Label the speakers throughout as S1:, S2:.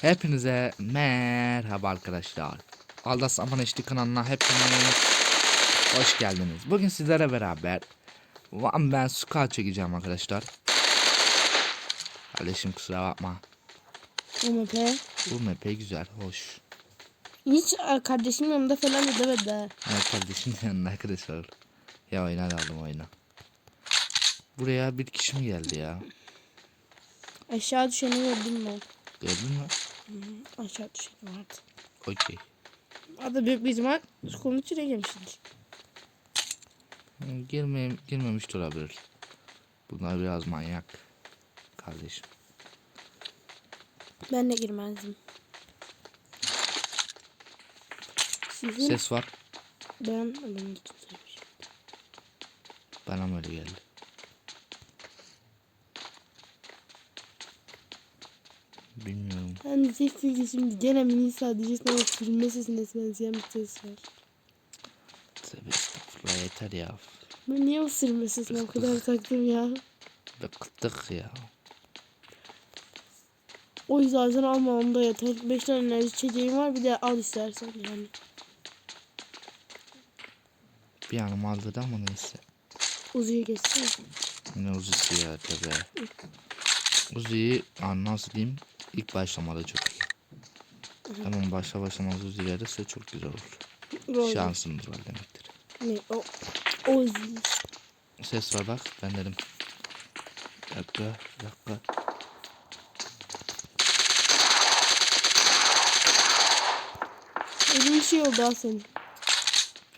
S1: Hepinize merhaba arkadaşlar. Aldas Aman HD kanalına hepiniz hoş geldiniz. Bugün sizlere beraber One Ben Squad çekeceğim arkadaşlar. Kardeşim kusura bakma.
S2: MHP.
S1: Bu map güzel, hoş.
S2: Hiç e, kardeşim yanımda falan da demedi ha.
S1: Evet kardeşim de yanında arkadaşlar. Ya oyna da aldım oyna. Buraya bir kişi mi geldi ya?
S2: Aşağı düşeni gördüm ben.
S1: Gördün mü?
S2: Aşağı düşeni vardı.
S1: Okey.
S2: Adı büyük bir ihtimal skolun içine girmiştir.
S1: Girme, girmemiş de olabilir. Bunlar biraz manyak. Kardeşim.
S2: Ben de girmezdim. Sizin
S1: Ses var.
S2: ben ben.
S1: Bana mı öyle geldi? Bilmiyorum.
S2: Ben de sessizce şimdi gene mini sadece sana sürünme sesine benzeyen bir ses var.
S1: Tabii estağfurullah yeter ya.
S2: Ben niye o sürünme sesine o kadar taktım ya?
S1: Bıktık ya.
S2: O yüzden sen alma onu da yeter. 5 tane enerji içeceğim var bir de al istersen yani.
S1: Bir anım aldı da ama neyse.
S2: Uzu'yu geçsene.
S1: Ne uzisi ya tabi. An nasıl diyeyim ilk başlamada çok iyi. Hemen başla başlamaz Uzi verirse çok güzel olur.
S2: Rol.
S1: Şansımız var demektir.
S2: Ne o? Ozi.
S1: Ses var bak ben dedim. Bir dakika bir dakika.
S2: Öyle bir şey oldu senin.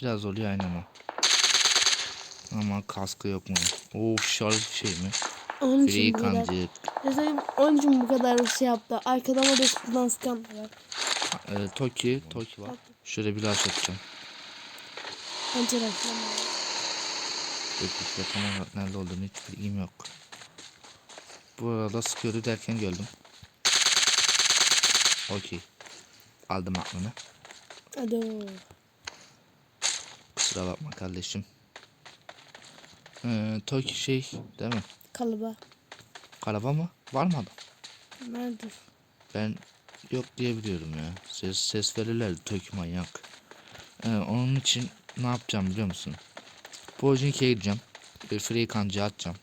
S1: Biraz oluyor aynen o. Ama kaskı yok mu? Oo şarj şey mi?
S2: Onun için
S1: kancık.
S2: Mesela onun için bu kadar şey yaptı. Arkadan o da sıkan var.
S1: Ee, Toki, Toki var. Şöyle bir aç atacağım.
S2: Pencere var.
S1: Bekle tam olarak nerede olduğunu hiç bilgim yok. Bu arada sıkıyordu derken gördüm. Okey. Aldım aklını.
S2: Hadi o.
S1: Kusura bakma kardeşim. Ee, Toki şey değil mi?
S2: Kalıba.
S1: Kalaba mı? Var mı adam?
S2: Nerede?
S1: Ben yok diye biliyorum ya. Ses, ses verirler Toki manyak. Ee, onun için ne yapacağım biliyor musun? Oyuncuya gideceğim. Bir free kancı atacağım.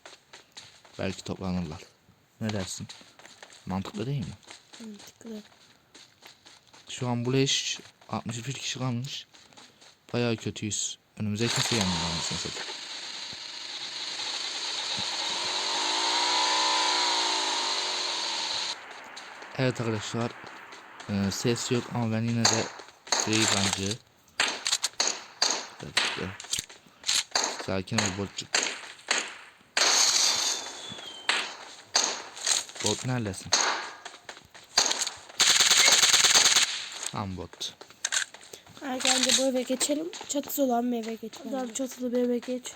S1: Belki toplanırlar. Ne dersin? Mantıklı değil mi?
S2: Mantıklı.
S1: Şu an bu leş 61 kişi kalmış. Bayağı kötüyüz. Önümüze kimse gelmiyor anasını satayım. Evet arkadaşlar. Ee, ses yok ama ben yine de free bence. Sakin ol botçuk. Bot neredesin? Tam bot.
S2: Hadi önce bu eve geçelim. Çatısı olan bir eve geç. Hadi çatılı bir eve geç.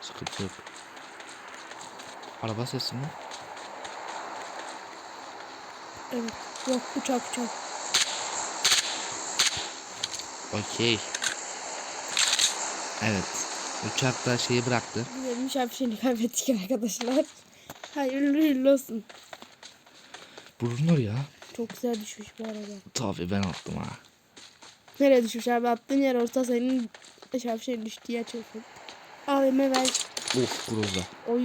S1: Sıkıntı yok. Araba sesi mi?
S2: Evet. Yok uçak uçak.
S1: Okey. Evet. Uçak da şeyi bıraktı.
S2: Benim şapşeni kaybettik arkadaşlar. Hayırlı hayırlı olsun.
S1: Bulunur ya.
S2: Çok güzel düşmüş bu arada.
S1: Tabii ben attım ha.
S2: Nereye düşmüş abi? Attığın yer orta senin şapşeni düştüğü yer çok. AVM ver.
S1: Of Groza.
S2: Oy.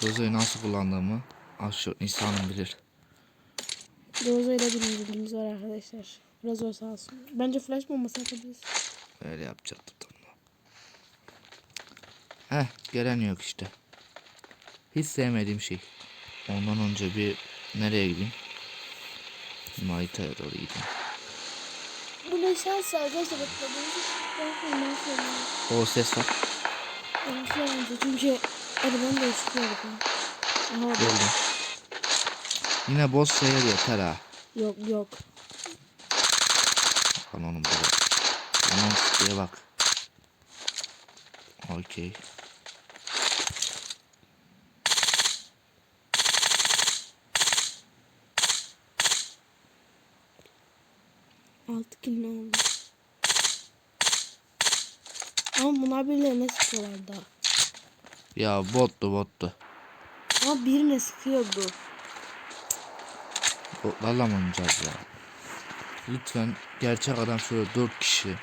S1: Groza'yı nasıl kullandığımı az çok insanım bilir.
S2: Rozo ile bir bilgimiz var arkadaşlar. Rozo sağ olsun. Bence flash bombası atabiliriz.
S1: Öyle yapacaktım tam da. Heh gelen yok işte. Hiç sevmediğim şey. Ondan önce bir nereye gideyim? Maita'ya doğru gideyim.
S2: Bu ne şans arkadaşlar. Söylüyorum.
S1: O ses var.
S2: Ben şu an çünkü arabanın değişikliği yapıyorum. Aha
S1: Gördüm. Yine boss sayar yeter ha.
S2: yok yok.
S1: Lan oğlum böyle. Aman diye bak. Okey.
S2: Altı kilo oldu. Ama bunlar birilerine sıkıyorlar daha.
S1: Ya bottu bottu.
S2: Ama birine sıkıyordu.
S1: Botlarla mı oynayacağız ya? Lütfen gerçek adam şöyle 4 kişi.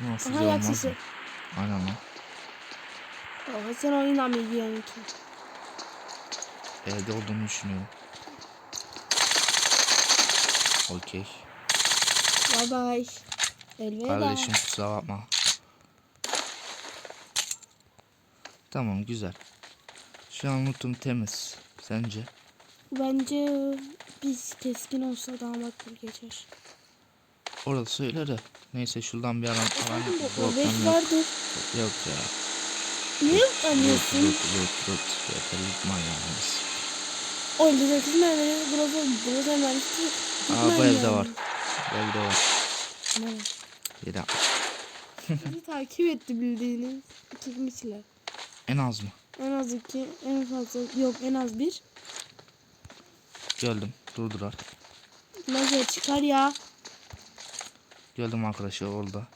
S1: Nasıl
S2: Aha
S1: olmaz mı? Aynen lan.
S2: Aa, sen oyundan mı ilgileniyorsun ki?
S1: Evde olduğunu düşünüyorum. Okey.
S2: Bye bye. Elveda.
S1: Kardeşim kusura bakma. Tamam güzel. Şu an lootum temiz. Sence?
S2: Bence biz keskin olsa daha makbul geçer.
S1: Orası öyle de. Neyse şuradan bir alan alan
S2: Efendim bu
S1: Volkan
S2: beş
S1: yok. Yok ya.
S2: Niye
S1: Yok
S2: anlıyorsun?
S1: yok yok yok. Yeter yutma yalnız.
S2: Oyunda sekiz mermileri burası burası mermisi.
S1: Aa bu evde var. Bu evde var.
S2: Ne?
S1: Bir dakika.
S2: Bizi takip etti bildiğiniz. İki kişiler.
S1: En az mı?
S2: En az iki, en fazla yok en az bir.
S1: Geldim. Durdular.
S2: Lazer çıkar ya.
S1: Geldim arkadaşlar orada.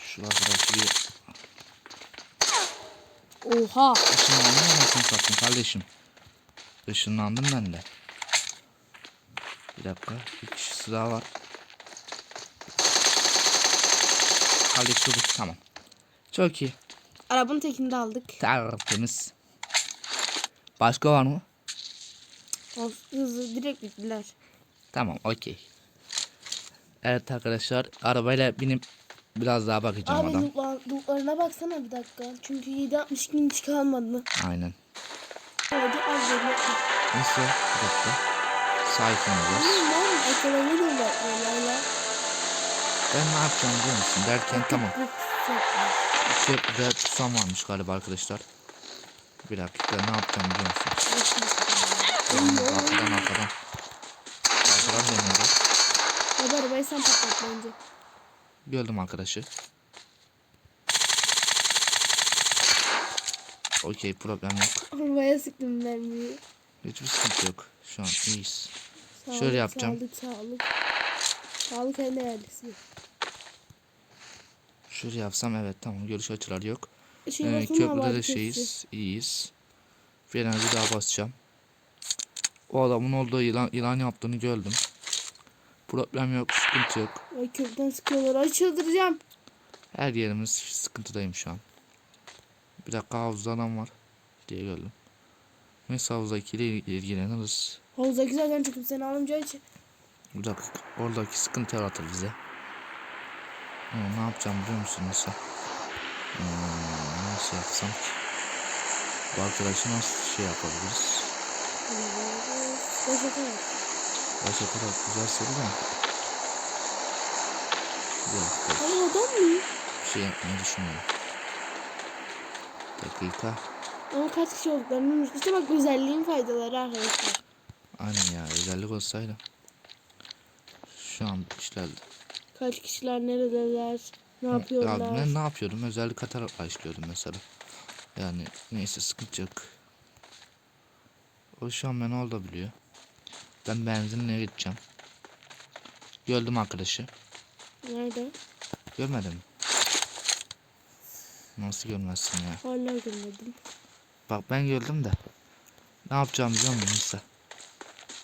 S1: Şu arkadaşı bir
S2: Oha.
S1: ışınlandım anasını satayım kardeşim. Işınlandım ben de. Bir dakika. Bir kişisi daha var. Kardeş dur. Tamam. Çok iyi.
S2: Arabanın tekini de aldık.
S1: Tertemiz. Başka var mı?
S2: Hızlı direkt bittiler.
S1: Tamam okey. Evet arkadaşlar arabayla binip biraz daha bakacağım
S2: Abi
S1: adam.
S2: lootlar- lootlarına baksana bir dakika. Çünkü 7.62 hiç kalmadı.
S1: Aynen.
S2: Hadi az.
S1: Neyse bir dakika. Sakin olacağız.
S2: Lan ekonomi.
S1: Ben ne yapacağım biliyor musun? Derken tamam. Köprüde pusam varmış galiba arkadaşlar. Bir dakika ne yapacağım biliyor musun? Arkadan arkadan. Arkadan deniyordu.
S2: Hadi arabayı sen patlat bence.
S1: Gördüm arkadaşı. Okey problem yok.
S2: Arabaya sıktım mermiyi.
S1: Hiçbir sıkıntı yok. Şu an iyiyiz.
S2: Sağlık,
S1: Şöyle yapacağım.
S2: Sağlık sağlık. Sağlık en değerlisi.
S1: Şöyle yapsam evet tamam görüş açıları yok.
S2: Şey
S1: Ee, köprüde de şeyiz. iyiyiz. Freni bir daha basacağım. O adamın olduğu yılan, yılan yaptığını gördüm. Problem yok, sıkıntı yok.
S2: Ay köprüden sıkıyorlar. Ay çıldıracağım.
S1: Her yerimiz sıkıntıdayım şu an. Bir dakika havuzda adam var diye gördüm. Neyse havuzdakiyle ilgileniriz.
S2: Havuzdaki zaten çıkıp seni alınca için.
S1: Bir dakika oradaki sıkıntı yaratır bize. Ama ne yapacağım biliyor musun nasıl? Hmm, nasıl yapsam ki? Bu arkadaşı nasıl şey yapabiliriz?
S2: Boş atarak.
S1: Başlatarak güzel soru da. Dakika
S2: Ay adam mı?
S1: bir şey yapmayı düşünüyorum. Dakika.
S2: Ama kaç kişi olduklarını bilmiyoruz. İşte bak özelliğin faydaları arkadaşlar.
S1: Aynen ya özellik olsaydı. Şu an işlerdi.
S2: Kaç kişiler neredeler? Ne
S1: Ya
S2: yapıyorlar?
S1: ben ne yapıyordum? Özellik atarak başlıyordum mesela. Yani neyse sıkıntı yok. O şu an beni orada biliyor. Ben benzinliğe gideceğim. Gördüm arkadaşı.
S2: Nerede?
S1: Görmedin mi? Nasıl görmezsin ya?
S2: Hala görmedim.
S1: Bak ben gördüm de. Ne yapacağım biliyor musun Nisa?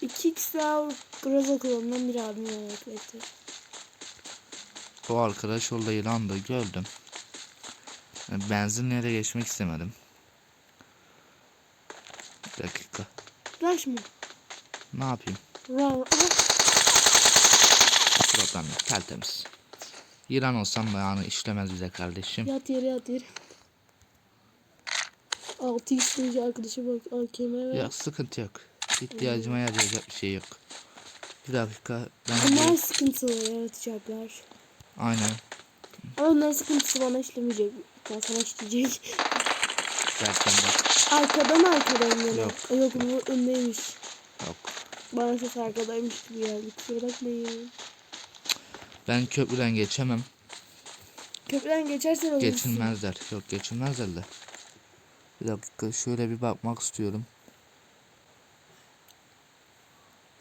S2: 2x daha Groza klonundan bir abim bekler.
S1: O arkadaş orada yılandı gördüm. Benzinliğe de geçmek istemedim. Bir dakika.
S2: Rush mı?
S1: Ne yapayım? Problem yok. Tertemiz. Yılan olsam da yani işlemez bize kardeşim.
S2: Yat yere yat yere. 6x deyince arkadaşa bak AKM ve
S1: Yok sıkıntı yok. İhtiyacıma yarayacak bir şey yok. Bir dakika. Ben
S2: Bunlar
S1: bir-
S2: sıkıntılı yaratacaklar.
S1: Aynen.
S2: Ama onların sıkıntısı bana işlemeyecek. Ben sana işleyecek.
S1: Derken bak.
S2: Arkadan arkadan yana.
S1: Yok.
S2: Yok bu öndeymiş.
S1: Yok.
S2: Bana ses arkadaymış gibi geldi. Kusura bakmayın.
S1: Ben köprüden geçemem.
S2: Köprüden geçersen ölürsün.
S1: Geçilmezler. Yok geçilmezler de. Bir dakika şöyle bir bakmak istiyorum.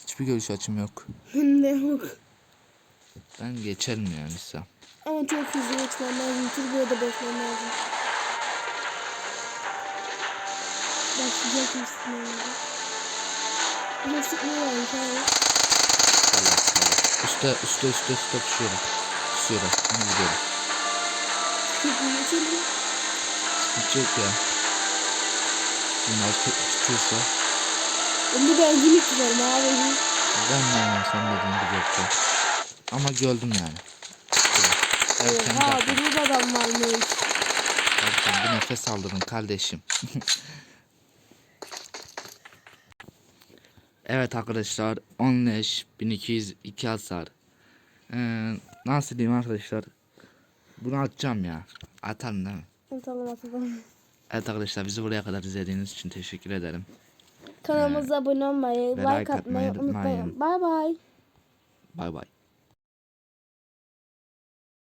S1: Hiçbir görüş açım yok.
S2: ne yok.
S1: Ben geçerim yani ise.
S2: Ama çok hızlı geçmen lazım. Turboya da basman lazım. Başlayacak mısın ya? Ama sıkmıyor yani.
S1: Allah Allah. Üste üste üste üste pişiyorum. Pişiyorum. Onu biliyorum. Sıkıntı yok ya. Bunlar tutursa
S2: Şimdi benzinlik tutarım abi.
S1: ben de sen dediğin gibi yapacağım. Ama gördüm yani. Evet, kendi
S2: Oha bir adam varmış.
S1: Erken bir nefes aldırın kardeşim. evet arkadaşlar 10 leş 1202 hasar. Ee, nasıl diyeyim arkadaşlar? Bunu atacağım ya. Atarım değil mi?
S2: Atalım atalım.
S1: Evet arkadaşlar bizi buraya kadar izlediğiniz için teşekkür ederim.
S2: Kanalımıza abone olmayı, like
S1: like
S2: atmayı
S1: unutmayın.
S2: Bay bay.
S1: Bay bay.